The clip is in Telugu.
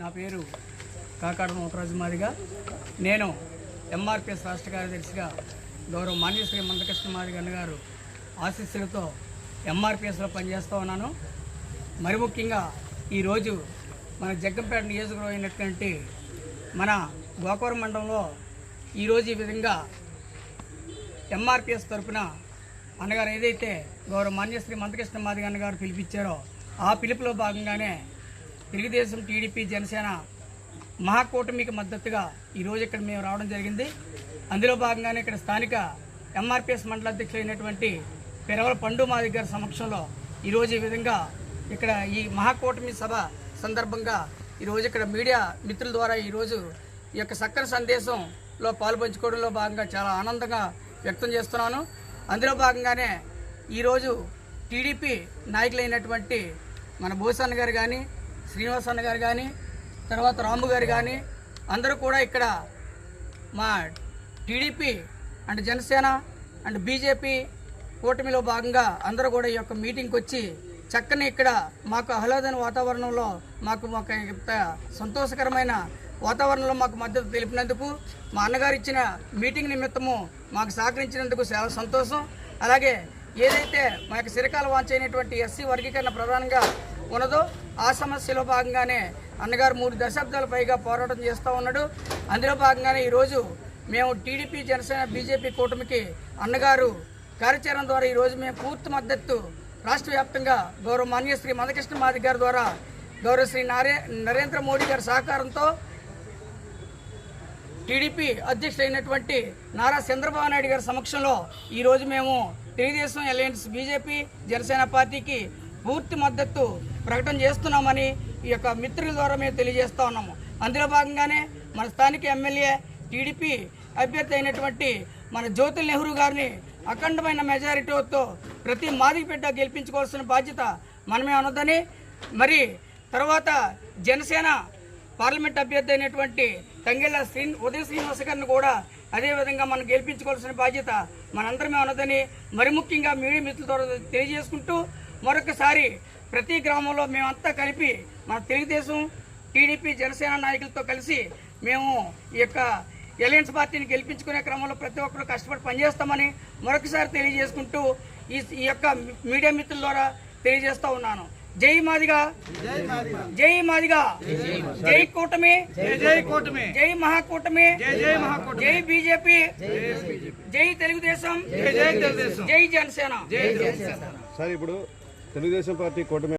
నా పేరు కాకాడ నూతరాజు మాదిగా. నేను ఎంఆర్పిఎస్ రాష్ట్ర కార్యదర్శిగా గౌరవ మాన్యశ్రీ మందకృష్ణ మాదిగ గారు ఆశీస్సులతో ఎంఆర్పిఎస్లో పనిచేస్తూ ఉన్నాను. మరి ముఖ్యంగా ఈరోజు మన జగ్గంపేట నియోజకవర్గం అయినటువంటి మన గోకవరం మండలంలో ఈరోజు ఈ విధంగా ఎంఆర్పిఎస్ తరఫున అన్నగారు ఏదైతే గౌరవ మాన్యశ్రీ మందకృష్ణ మాదిగన్న గారు పిలిపించారో ఆ పిలుపులో భాగంగానే తెలుగుదేశం టీడీపీ జనసేన మహాకూటమికి మద్దతుగా ఈరోజు ఇక్కడ మేము రావడం జరిగింది. అందులో భాగంగానే ఇక్కడ స్థానిక ఎంఆర్పిఎస్ మండల అధ్యక్షులైనటువంటి పెరవల పండు మా గారి సమక్షంలో ఈరోజు ఈ విధంగా ఇక్కడ ఈ మహాకూటమి సభ సందర్భంగా ఈరోజు ఇక్కడ మీడియా మిత్రుల ద్వారా ఈరోజు ఈ యొక్క చక్కని సందేశంలో పాల్పంచుకోవడంలో భాగంగా చాలా ఆనందంగా వ్యక్తం చేస్తున్నాను. అందులో భాగంగానే ఈరోజు టీడీపీ నాయకులైనటువంటి మన భూషణ్ గారు కానీ శ్రీనివాస్ అన్న గారు కానీ తర్వాత రాంబు గారు కానీ అందరూ కూడా ఇక్కడ మా TDP and Janasena and BJP కూటమిలో భాగంగా అందరూ కూడా ఈ యొక్క మీటింగ్కి వచ్చి చక్కని ఇక్కడ మాకు ఆహ్లాదన వాతావరణంలో మాకు మాకు ఇంత సంతోషకరమైన వాతావరణంలో మాకు మద్దతు తెలిపినందుకు మా అన్నగారు ఇచ్చిన మీటింగ్ నిమిత్తము మాకు సహకరించినందుకు చాలా సంతోషం. అలాగే ఏదైతే మా యొక్క చిరకాల వాంచైనటువంటి ఎస్సీ వర్గీకరణ ప్రధానంగా ఉన్నదో ఆ సమస్యలో భాగంగానే అన్నగారు మూడు దశాబ్దాల పైగా పోరాటం చేస్తూ ఉన్నాడు. అందులో భాగంగానే ఈరోజు మేము టీడీపీ జనసేన బీజేపీ కూటమికి అన్నగారు కార్యాచరణ ద్వారా ఈరోజు మేము పూర్తి మద్దతు రాష్ట్ర వ్యాప్తంగా గౌరవ మాన్య శ్రీ మధకృష్ణ మాది గారి ద్వారా గౌరవ శ్రీ నారే నరేంద్ర మోడీ గారి సహకారంతో టీడీపీ అధ్యక్షుడైనటువంటి నారా చంద్రబాబు నాయుడు గారి సమక్షంలో ఈరోజు మేము తెలుగుదేశం అలయన్స్ బీజేపీ జనసేన పార్టీకి పూర్తి మద్దతు ప్రకటన చేస్తున్నామని ఈ యొక్క మిత్రుల ద్వారా మేము తెలియజేస్తా ఉన్నాము. అందులో భాగంగానే మన స్థానిక ఎమ్మెల్యే టీడీపీ అభ్యర్థి అయినటువంటి మన జ్యోతుల్ నెహ్రూ గారిని అఖండమైన మెజారిటీతో ప్రతి మాదిగపెట్ట గెలిపించుకోవాల్సిన బాధ్యత మనమే ఉన్నదని మరి తర్వాత జనసేన పార్లమెంట్ అభ్యర్థి అయినటువంటి తంగెళ్ళ శ్రీ ఉదయ శ్రీనివాస గారిని కూడా అదేవిధంగా మనం గెలిపించుకోవాల్సిన బాధ్యత మనందరమే ఉన్నదని మరి ముఖ్యంగా మీడియా మిత్రుల ద్వారా తెలియజేసుకుంటూ మరొకసారి ప్రతి గ్రామంలో మేమంతా కలిపి మన తెలుగుదేశం టీడీపీ జనసేన నాయకులతో కలిసి మేము ఈ యొక్క ఎలయన్స్ పార్టీని గెలిపించుకునే క్రమంలో ప్రతి ఒక్కరు కష్టపడి పనిచేస్తామని మరొకసారి తెలియజేసుకుంటూ ఈ ఈ యొక్క మీడియా మిత్రుల ద్వారా తెలియజేస్తూ ఉన్నాను. జై మాదిగా. జై మాదిగా. జై కూటమి. జై కూటమి జై మహాకూటమి. జై బీజేపీ. జై తెలుగుదేశం. జై జనసేన జై జనసేన. సార్ ఇప్పుడు తెలుగుదేశం పార్టీ కూటమి